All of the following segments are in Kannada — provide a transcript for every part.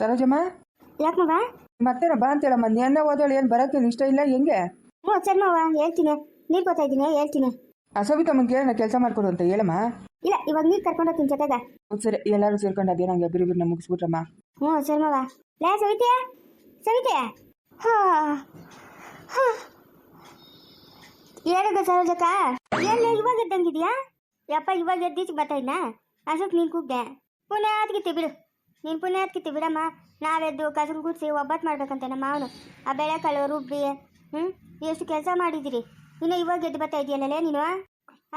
ಸರೋಜಮ್ಮ? ಯಾಕಮ್ಮ ಮತ್ತೇನ ಬಾ ಅಂತೇಳಮ್ಮ ನಿನ್ನ ಓದೋಳು ಏನು ಬರೋಕ್ಕೆ ಇಷ್ಟ ಇಲ್ಲ ಹೆಂಗೆ? ಹ್ಞೂ ಸರಿಮವ್ವ ಹೇಳ್ತೀನಿ. ನೀರು ಕೊಡ್ತಾ ಇದ್ದೀನಿ ಹೇಳ್ತೀನಿ. ಆ ಸವಿತಮ್ಮಂಗೆ ಕೇಳೋಣ ಕೆಲಸ ಮಾಡ್ಕೊಡು ಅಂತ ಹೇಳಮ್ಮ. ಇಲ್ಲ ಇವಾಗ ನೀರು ಕರ್ಕೊಂಡು ಹೋಗ್ತೀನಿ ಜೊತೆಗೆ. ಸರಿ ಎಲ್ಲರೂ ಸೇರ್ಕೊಂಡು ಅದೇನಂಗೆ ಬಿರು ಬಿರು ಮುಗಿಸ್ಬಿಟ್ರಮ್ಮ. ಹ್ಞೂ ಸರಿಮವ್ವ ಲೇ ಸವಿತೆ ಸವಿತೆ ಹಾ ಹಾ. ಏನದ ಸರೋಜಕ್ಕ? ಎಲ್ಲ ಇವಾಗ ಎದ್ದಂಗಿದ್ಯಾ? ಯಪ್ಪ ಇವಾಗ ಎದ್ದೀಚ್ ಬರ್ತಾ ಇದ್ನಾ? ಅಷ್ಟಕ್ಕೆ ನೀನು ಕೂಗ್ದೆ. ಪುಣ್ಯಾತ್ಗಿತ್ತಿ ಬಿಡು. ನೀನು ಪುಣ್ಯಾತ್ಗಿತ್ತಿ ಬಿಡಮ್ಮ. ನಾವೆದ್ದು ಕಸನ್ ಗುಡಿಸಿ ಒಬ್ಬಟ್ಟು ಮಾಡ್ಬೇಕಂತೆ ನಮ್ಮ ಮಾವನು. ಆ ಬೆಳೆಕಾಳು, ರುಬ್ಬಿ ಹ್ಞೂ ಎಷ್ಟು ಕೆಲಸ ಮಾಡಿದ್ದೀರಿ? ಇನ್ನು ಇವಾಗ ಗೆದ್ದು ಬರ್ತಾ ಇದೆಯಲ್ಲೇ ನೀನು?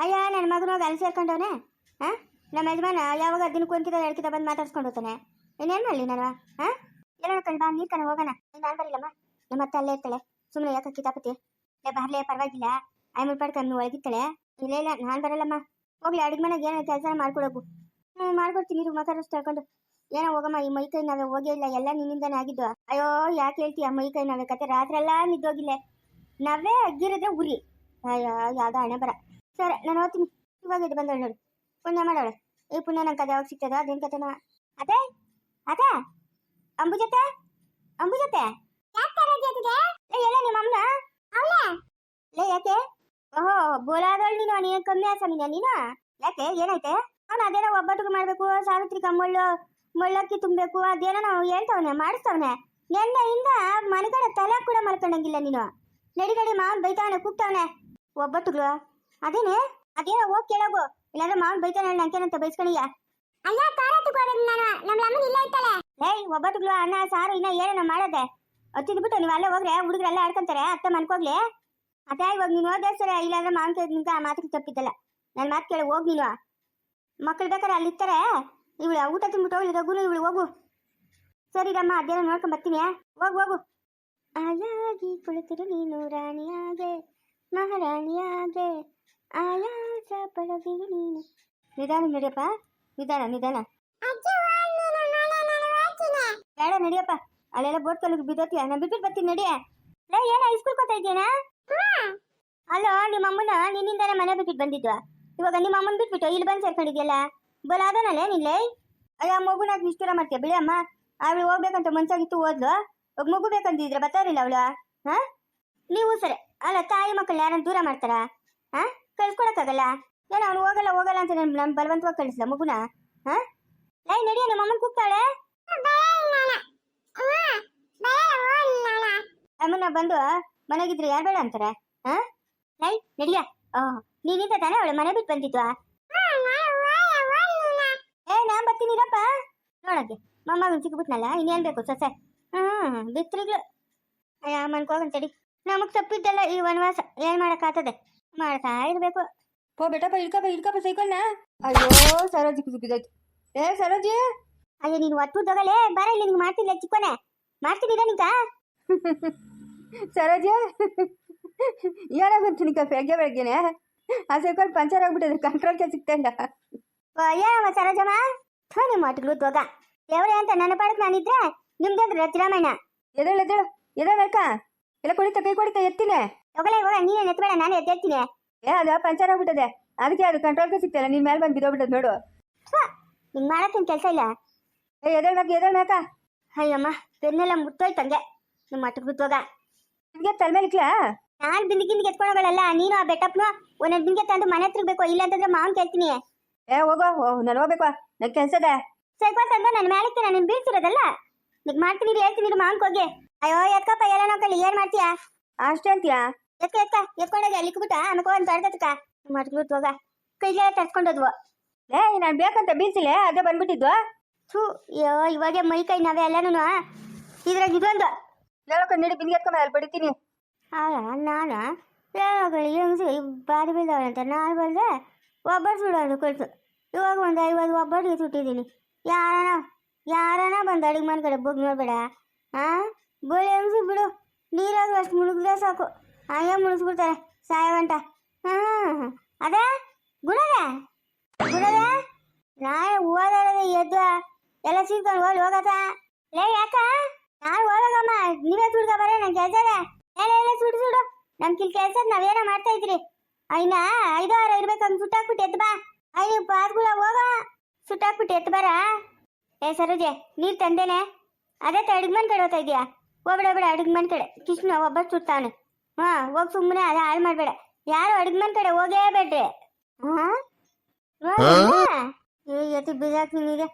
ಅಯ್ಯ ನನ್ನ ಮಗನ ಅಲ್ಲಿ ಸೇರ್ಕೊಂಡವನೆ. ಹಾಂ ನಮ್ಮ ಯಜಮಾನ ಯಾವಾಗ ದಿನಕ್ಕೆ ಕುಂತಿದ್ದ ಹೇಳ್ಕಿದ ಬಂದು ಮಾತಾಡ್ಸ್ಕೊಂಡು ಹೋಗ್ತಾನೆ. ಇನ್ನೇನು ಮಾಡಲಿ ನಾನು? ಹಾಂ ಎಲ್ಲ ಕಣ್ ಬಾ, ನೀರು ಕಣ, ಹೋಗೋಣ. ನಾನು ಬರಲಿಲ್ಲಮ್ಮ. ನಮ್ಮ ಅತ್ತೆ ಅಲ್ಲೇ ಇರ್ತಾಳೆ. ಸುಮ್ಮನೆ ಯಾಕೆ ಕಿತಾಪತಿ ಏ ಬರ್ಲೇ, ಪರವಾಗಿಲ್ಲ. ಐಮೂರು ಪಾಡ್ಕ ನೀವು ಒಳಗಿತ್ತಳೆ ಇಲ್ಲ ಇಲ್ಲ, ನಾನು ಬರಲ್ಲಮ್ಮ. ಹೋಗ್ಲಿ, ಅಡುಗೆ ಮನೆಗೆ ಏನೋ ಕೆಲಸ ಮಾಡ್ಕೊಡೋಗು. ಹ್ಞೂ ಮಾಡ್ಕೊಡ್ತೀನಿ, ಇರು ಮಾತಾಡೋಷ್ಟು ಹೇಳ್ಕೊಂಡು ಏನೋ ಹೋಗಮ್ಮ, ಈ ಮೈ ಕೈ ನಾವೇ ಹೋಗೇ ಇಲ್ಲ, ಎಲ್ಲ ನಿನ್ನಿಂದಾನೇ ಆಗಿದ್ದು. ಅಯ್ಯೋ, ಯಾಕೆ ಹೇಳ್ತೀಯ ಮೈ ಕೈ ನಾವೇ? ಕತೆ ರಾತ್ರಿ ಎಲ್ಲ ನಿದ್ದೋಗಿಲ್ಲ. ನಾವೇ ಅಗ್ಗಿರಿದ್ರೆ ಉರಿ ಅಯ್ಯೋ, ಯಾವ್ದೋ ಹಣೆ ಬರ. ಸರಿ, ನಾನು ಹೋಗ್ತೀನಿ. ಇವಾಗ ಇದು ಬಂದವಳು ನೋಡಿ. ಪುಣ್ಯ ಮಾಡೋಳೆ. ಈ ಪುಣ್ಯ ನಂಗೆ ಕದೆ ಯಾವಾಗ ಸಿಗ್ತದ ಅದೇನು ಕತೆನ ಅದೇ ಅದೇ ಅಂಬುಜತೆ ಅಂಬುಜತೆ ಎಲ್ಲ ನಿಮ್ಮ ಅಮ್ಮನ? ಲೇ, ಯಾಕೆ? ಓಹೋ, ಬೋಲಾದವಳು ನೀನು ನೀನು ಕಮ್ಮಿ ಆಸಮಿನ ನೀನು ಯಾಕೆ ಏನೈತೆ ಅವನು ಅದೇನೋ ಒಬ್ಬಟ್ಟಿಗೆ ಮಾಡ್ಬೇಕು, ಸಾವಿತ್ರಿ ಮುಳ್ಳು ಮುಳ್ಳಕ್ಕಿ ತುಂಬಬೇಕು ಅದೇನೋ ನಾವು ಹೇಳ್ತವನೆ ಮಾಡಿಸ್ತವನೆ. ನಿನ್ನೆಯಿಂದ ಮನೆಗಡೆ ತಲೆ ಕೂಡ ಮಲ್ಕೊಂಡಂಗಿಲ್ಲ ನೀನು. ನಡಿ ನಡಿ ಮಾವನ್ ಬೈತಾವನೆ ಕೂಗ್ತಾವನೆ. ಒಬ್ಬಟ್ಟುಗಳು ಅದೇನೆ? ಅದೇನೋ ಹೋಗಿ ಕೇಳೋಗು. ಇಲ್ಲಾಂದ್ರೆ ಮಾವನ್ ಬೈತಾನೆ ನಂಗೇನಂತ ಬೈಸ್ಕೊಳಿಯ? ಅಯ್ಯ ತಗೊಳ್ಳೋದು ನಾನು ನಮ್ಮ ಅಮ್ಮನ ಇಲ್ಲ ಐತಲ್ಲ ಏಯ್ ಒಬ್ಬಟ್ಟುಗಳು ಅನ್ನ ಸಾರು ಇನ್ನ ಏನೇನೋ ಮಾಡದೆ. ಬಿಟ್ಟು ನೀವು ಅಲ್ಲೇ ಹೋಗ್ರೆ ಹುಡುಗರು ಅಲ್ಲೇ ಆಡ್ಕೊಂತಾರೆ ಅತ್ತೆ ಮನ್ಕೋಗ್ಲಿ ಅದೇ ಇವಾಗ ನೀನು ಹೋದ ಸರ ಇಲ್ಲಾಂದ್ರೆ ಮಾವನ್ ಕೇಳಿದ್ ಮಾತಿಗೆ ತಪ್ಪಿದ್ದಲ್ಲ. ನನ್ನ ಮಾತು ಕೇಳಿ ಹೋಗಿ ನೀನು. ಮಕ್ಕಳು ಬೇಕಾದ್ರೆ ಅಲ್ಲಿ ಇರ್ತಾರೆ ಇವಳು ಊಟ ತಿನ್ಬಿಟ್ಟು ಹೋಗ್ಲಿ ರಘುನು ಇವಳು ಹೋಗು. ಸರಿ ರಮ್ಮ, ಅದೇನೋ ನೋಡ್ಕೊಂಡ್ ಬರ್ತೀನಿ. ಹೋಗು ಹೋಗು. ಆಯಾಗಿ ಕುಳಿತಿರು ನೀನು ರಾಣಿಯಾಗೆ, ಮಹಾರಾಣಿಯಾಗೆ. ಆಯಾಸ ಪಡದಿರು ನೀನು. ನಿಧಾನ ನಡಿಯಪ್ಪ, ನಿಧಾನ ನಿಧಾನ. ಬೇಡ ನಡಿಯಪ್ಪ, ಅಲ್ಲೆಲ್ಲ ಬೋಟ್ ಕಲ್ಲಿಗೆ ಬಿದ್ದೋತಿಯ? ನಾನು ಬಿಟ್ಬಿಟ್ಟು ಬರ್ತೀನಿ ನಡಿಯ ಲೇ, ಏನ ಇಸ್ಕೂಲ್ ಕೊತಾ ಇದೆಯಾ ಅಲ್ಲೋ ನಿಮ್ಮ ಅಮ್ಮನ ನಿನ್ನಿಂದಾನೆ ಮನೆ ಬಿಟ್ಬಿಟ್ಟು ಬಂದಿದ್ವಾ? ಇವಾಗ ನಿಮ್ಮ ಅಮ್ಮನ ಬಿಟ್ಬಿಟ್ಟು ಇಲ್ಲಿ ಬಂದು ಸೇರ್ಕೊಂಡಿದ್ಯಲ್ಲ? ಬಲಾದನಲ್ಲೇ ನಿಲ್ಲೇ ಅಯ್ಯ ಮಗುನಾಗ ನಿಷ್ಠುರ ಮಾಡ್ತೀಯ? ಬಿಳಿ ಅಮ್ಮ. ಅವಳು ಹೋಗ್ಬೇಕಂತ ಮನ್ಸಾಗಿತ್ತು, ಓದ್ಲು. ಒಬ್ಬ ಮಗು ಬೇಕಂತಿದ್ರೆ ಬರ್ತಾರಿಲ್ಲ ಅವಳು. ಹಾ? ನೀವು ಸರಿ. ಅಲ್ಲ, ತಾಯಿ ಮಕ್ಕಳು ಯಾರನ್ನ ದೂರ ಮಾಡ್ತಾರ? ಹಾ? ಕಳ್ಸ್ಕೊಳಕ್ಕಾಗಲ್ಲ? ಏನೋ ಅವ್ನು ಹೋಗಲ್ಲ ಹೋಗಲ್ಲ ಅಂತ ನಾನು ನಾನು ಬಲವಂತವಾಗಿ ಕಳಿಸ್ಲ ಮಗುನ? ಹಾ? ಲೈ, ನಡಿಯ, ನಿಮ್ಮ ಅಮ್ಮನ ಕೂಗ್ತಾಳೆ? ಅಮ್ಮನ ಬಂದು ಮನೆಗಿದ್ರೆ ಯಾರು ಬೇಡ ಅಂತಾರೆ? ಹಾ? ಲೈ, ನಡಿಯ. ಓ ನೀನಿಂದ ತಾನೇ ಅವಳು ಮನೆ ಬಿಟ್ಟು ಬಂದಿದ್ವಾ? ಬರ್ತೀನಿರಪ್ಪ ನೋಡಕ್ಕೆ ಮೊಮ್ಮಗನ್ ಸಿಕ್ಬಿಟ್ನಲ್ಲ ಇನ್ನೇನ್ ಬೇಕು ಸೊಸೆ. ಹ್ಮ್ ಬಿತ್ರಿಗ್ಳು. ಅಯ್ಯ ಮನ್ಕೋಗನ್ ತಡಿ. ನಮಗ್ ತಪ್ಪಿದ್ದಲ್ಲ ಈ ವನವಾಸ ಏನು ಮಾಡಕ್ಕಾಗ್ತದೆ ಮಾಡ್ತಾ ಇರಬೇಕು ಪೋ ಬೇಟಪ್ಪ ಇಳ್ಕಪ್ಪ ಇಳ್ಕಪ್ಪ ಸೈಕಲ್ನ. ಅಯ್ಯೋ ಸರೋಜಿ ಬಿದ್ದೋಯ್ತು. ಏ ಸರೋಜಿ? ಅಯ್ಯೋ ನೀನು ಒತ್ತು ತಗೊಳ್ಳೇ ಬರ ಇಲ್ಲಿ ನಿಂಗೆ ಮಾಡ್ತಿಲ್ಲ ಮಾಡ್ತೀನಿ ಮಾಡ್ತಿದ್ದೀರ ನಿಂಕ ಸರೋಜ? ಬಂತು ನಿಕ್ಕ ಬೆಳಗ್ಗೆ ಬೆಳಗ್ಗೆನೆ? ಆ ಸೈಕಲ್ ಪಂಚರ್ ಆಗ್ಬಿಟ್ಟಿದೆ ಕಂಟ್ರೋಲ್ಗೆ ಸಿಗ್ತಾ ಇಲ್ಲ. ಏನಮ್ಮ ಸರೋಜಮ್ಮ. ಥೋ ನಿಮ್ಮ ಮಾತುಗಳು ತೋಗ ದೇವ್ರೆ ಅಂತ ನನ್ನ ಪಾಡಕ್ ನಾನಿದ್ರೆ ನಿಮ್ದಂದ್ರೆ ರತಿರಾಮಣ್ಣ ಎದೇಳು ಎದಳು ಎದಳು ಅಕ್ಕ. ಎಲ್ಲ ಕುಡಿತ ಕೈ ಕುಡಿತ ಎತ್ತಿನೆ. ಹೋಗಲೇ ಹೋಗ ನೀನೇ ಎತ್ತಬೇಡ ನಾನು ಎದ್ದೇಳ್ತೀನಿ. ಏ ಅದು ಪಂಚರ್ ಆಗ್ಬಿಟ್ಟದೆ. ಅದಕ್ಕೆ ಅದು ಕಂಟ್ರೋಲ್ಗೆ ಸಿಗ್ತಿಲ್ಲ ನಿನ್ ಮೇಲೆ ಬಂದು ಬಿದ್ದೋಗ್ಬಿಟ್ಟದ ನೋಡು. ನಿಂಗೆ ಮಾಡಕ್ಕೇನು ಕೆಲಸ ಇಲ್ಲ? ಏ ಎದೇಳ್ಬೇಕು ಎದೇಳ್ಬೇಕಾ ಅಯ್ಯಮ್ಮ ಬೆನ್ನೆಲ್ಲ ಮುಟ್ಟೋಯ್ತಂಗೆ ನಿಮ್ಮ ಮಟ್ಟಕ್ಕೆ ಹೋಗ ನಿಮಗೆ ತಲೆ ಮೇಲೆ ಇಕ್ಲಾ? ನಾನ್ ಬಿಂದಿಗಿಂದಿಗೆ ಎತ್ಕೊಂಡೋಗಲ್ಲ ನೀನು ಆ ಬೆಟ್ಟಪ್ಪನು ಒಂದೊಂದು ಬಿಂದಿಗೆ ತಂದು ಮನೆ ಹತ್ರ ಬೇಕು. ಇಲ್ಲ ಅಂತಂದ್ರೆ ಮಾವನ್ ಕೇಳ್ತೀನಿ. ಏ ಹೋಗೋ ನಾನು ಹೋಗ್ಬೇಕು ನಂಗೆ ಕೆಲಸ ಇದೆ. ಸೈಕಲ್ ತಂದು ನನ್ನ ಮೇಲಕ್ಕೆ ನಾನು ಬೀಳ್ಸಿರೋದಲ್ಲ? ನಿಗ್ ಮಾಡ್ತೀನಿ ಇರು, ಹೇಳ್ತೀನಿ ಇರು ಮಾಂಕ್ ಹೋಗಿ. ಅಯ್ಯೋ ಎತ್ಕಪ್ಪ ಎಲ್ಲ ನೋಡ್ಕೊಳ್ಳಿ ಏನ್ ಮಾಡ್ತೀಯಾ? ಅಷ್ಟೇ ಅಂತೀಯಾ? ಎತ್ಕ ಎತ್ಕ ಎತ್ಕೊಂಡೋಗಿ ಅಲ್ಲಿ ಬಿಟ್ಟ ಅನ್ಕೋ ಅಂತ ತಡ್ದತ್ಕ ಮಾಡ್ಬಿಟ್ಟು ಹೋಗ ಕೈಗೆ ತರ್ಸ್ಕೊಂಡೋದ್ವು ಏ ನಾನು ಬೇಕಂತ ಬೀಸಿಲೆ ಅದೇ ಬಂದ್ಬಿಟ್ಟಿದ್ವು ಥೂ ಅಯ್ಯೋ ಇವಾಗೆ ಮೈ ಕೈ ನಾವೇ ಎಲ್ಲನೂ ಇದ್ರಾಗ ಇದೊಂದು ಹೇಳಕ್ಕ ನಡಿ ಬಿಂದಿಗೆ ಎತ್ಕೊಂಬ ಅಲ್ಲಿ ಬಡಿತೀನಿ. ಅಲ್ಲ ನಾನು? ಹೆಂಗಸು ಬಾರಿ ಬೀಳ್ದವಳಂತ ನಾನು ಬಂದ್ರೆ ಒಬ್ಬರು ಸುಡೋದು ಕೊಡ್ತು ಇವಾಗ ಒಂದು ಐವತ್ತು ಒಬ್ಬರಿಗೆ ಸುಟ್ಟಿದ್ದೀನಿ ಯಾರನ ಯಾರನ ಬಂದು ಅಡಿಗೆ ಕಡೆ ಬುಗ್ ನೋಡ್ಬೇಡ. ಹಾಂ ಬೋಳಿ ಹೆಂಗಸು ಬಿಡು. ನೀರಾಗ ಅಷ್ಟು ಮುಳುಗಿದ್ರೆ ಸಾಕು. ಹಂಗೆ ಮುಳುಗಿಸ್ಬಿಡ್ತಾರೆ. ಸಾಯ ಗಂಟ. ಹಾಂ, ಅದೇ? ಗುಣದ ಗುಣದ ನಾಳೆ ಓದಾಡದೆ ಎದ್ದು ಎಲ್ಲ ಸೀರ್ಕೊಂಡು ಹೋಗಿ ಹೋಗತ್ತ? ಲೇ, ಯಾಕ? ನಾನು ಹೋಗಮ್ಮ ನೀವೇ ಸುಡ್ಕ ಬರ ನನ್ನ ಕೆಲಸ ಎಲ್ಲ ಸುಡಿ ಸುಡು ಸುಡು. ನಮ್ ಕಿಲ್ ಕೆಲಸ ನಾವೇನೋ ಮಾಡ್ತಾ ಇದ್ರಿ ಐನ ಐದು ಆರು ಇರ್ಬೇಕು ಹಂಗೆ ಸುಟ್ಟಾಕ್ಬಿಟ್ಟು ಎದ್ದು ಬಾ. ನೀವು ಪಾಸ್ಗುಳ ಹೋಗ. ಸುಟ್ಟಾಕ್ಬಿಟ್ಟು ಎದ್ದು ಬರ. ಏ ಸರೋಜೆ ನೀರು ತಂದೇನೆ. ಅದೇ ಅಡುಗೆ ಮನೆ ಕಡೆ ಹೋಗ್ತಾ ಇದೀಯಾ ಹೋಗ್ಬೇಡ ಬೇಡ ಅಡುಗೆ ಮನೆ ಕಡೆ. ಕೃಷ್ಣ ಒಬ್ಬ ಸುತ್ತಾನೆ ಹಾ ಹೋಗಿ ಸುಮ್ಮನೆ ಅದೇ ಹಾಳು ಮಾಡಬೇಡ. ಯಾರು ಅಡುಗೆ ಮನೆ ಕಡೆ ಹೋಗೇ ಬೇಡ್ರಿ. ಹಾ? ಎತ್ತಿ ಬಿಸಾಕ್ತೀನಿ ಈಗ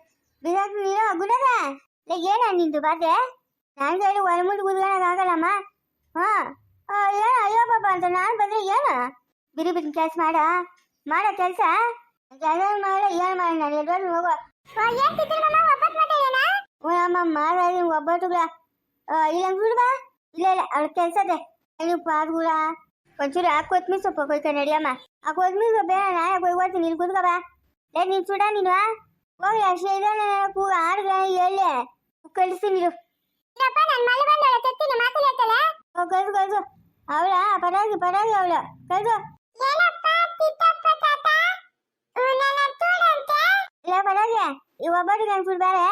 ಬಿಸಾಕ್ತೀನಿ ಗುಡದ ಏನ ನಿಂದು ಬಾದೆ ನಾನು ಹೇಳಿ ಹೊರ ಮುಂದೆ ಕುದ್ಕೊಳಕ್ಕಾಗಲ್ಲಮ್ಮ ಹಾ? ಏನ? ಅಯ್ಯೋ ಪಾಪ ಅಂತ ನಾನು ಬಂದ್ರೆ ಏನು? ಬಿರಿ ಬಿರಿ ಕೆಲಸ ಮಾಡ. ಮಾಡೋ ಕೆಲಸ? ಕೆಲಸ ಮಾಡ ಏನು ಮಾಡಿ ನಾನು ಎಲ್ರು ಹೋಗೋ ಅಮ್ಮ ಮಾಡಿ ಒಬ್ಬಟ್ಟುಗಳ ಇಲ್ಲ ಬಿಡ್ಬಾ ಇಲ್ಲ ಇಲ್ಲ ಅವ್ಳ ಕೆಲ್ಸದೆ ನೀವು ಪಾದ್ಗುಳ ಒಂಚೂರು ಆ ಕೊತ್ಮೀರಿ ಸೊಪ್ಪು ಕೊಯ್ಕ ನಡಿಯಮ್ಮ ಆ ಕೊತ್ಮೀರಿ ಸೊಪ್ಪು ಬೇಡ ನಾ ಕೊಯ್ಕೊಳ್ತೀನಿ ಇಲ್ಲಿ ಕೂತ್ಕೋ ಬಾ. ಲೇ ನೀನು ಸುಡ ನೀನು ಹೋಗಿ ಅಷ್ಟೇ ಆಡ್ಗ ಹೇಳಿ ಕಳಿಸ್ತೀನಿ ಇರು. ಓ, ಕಳ್ಸು ಕಳ್ಸು. ಅವಳ ಪರಾಗಿ ಪರಾಗಿ ಅವಳ. ಕಳ್ಸು. ಇಲ್ಲ ಪರಾಗಿ ಈ ಒಬ್ಬಟ್ಟಿಗೆ ಅನ್ಸ್ಬಿಡ್ ಬೇರೆ?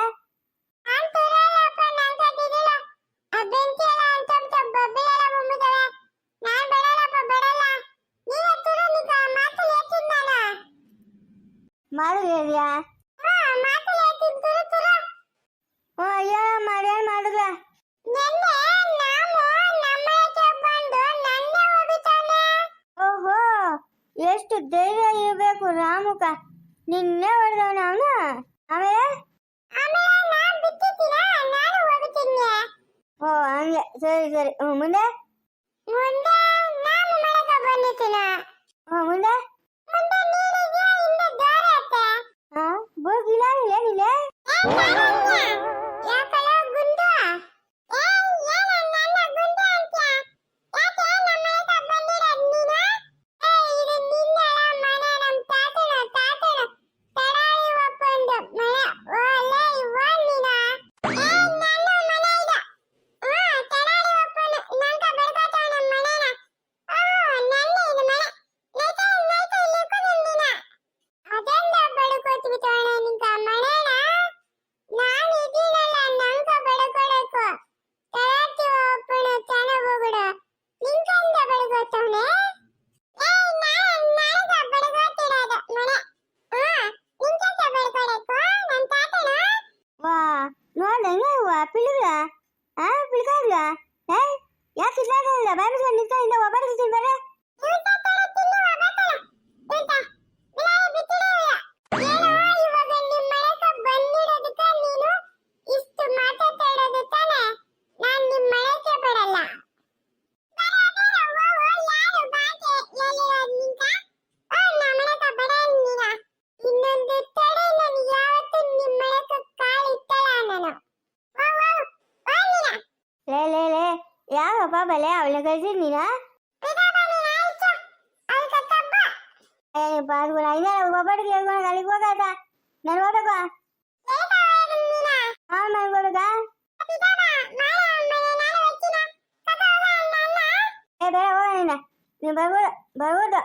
ಮಾಡು ಹೇಳಿಯಾ? ಹ್ಞೂ ಅಯ್ಯೋ ಮಾಡಿ ಮಾಡಿದ್ರ ಓಹೋ ಎಷ್ಟು ಧೈರ್ಯ ಇರಬೇಕು ರಾಮುಕ. ನಿನ್ನೆ ಹೊಡೆದವನ ಅವನು ಆಮೇಲೆ ಓ ಹಂಗೆ ಸರಿ ಸರಿ ಹ್ಞೂ ಮುಂದೆ ಹ್ಞೂ ಮುಂದೆ ಹಾಂ ಪಿಳ್ಕಾಡ್ಗ ಏ ಯಾಕೆ ಇಲ್ಲಾಡಲ್ಲ ಬಾಯ್ ಬಿಸ್ಕೊಂಡು ನಿಂತ್ಕೊಂಡಿಂದ ಒಬ್ಬರಿಗೆ ಬೇರೆ ಯಾಕಪ್ಪ ಬಲೆ ಅವಳ ಕಳ್ಸಿದ್ದೀನ ಏನಪ್ಪ ಅದು ಐದಾರ ಒಬ್ಬಡಿಗೆ ಹೇಳ್ಕೊಂಡು ಅಲ್ಲಿಗೆ ಹೋಗಾದ ನಾನು ಹೋದಾಗ ಹಾ ನಾನು ಹೋದಾಗ ಏ ಬೇಡ ಹೋಗೋಣ ನೀನು ಬರ್ಬೋದು ಬರ್ಬೋದು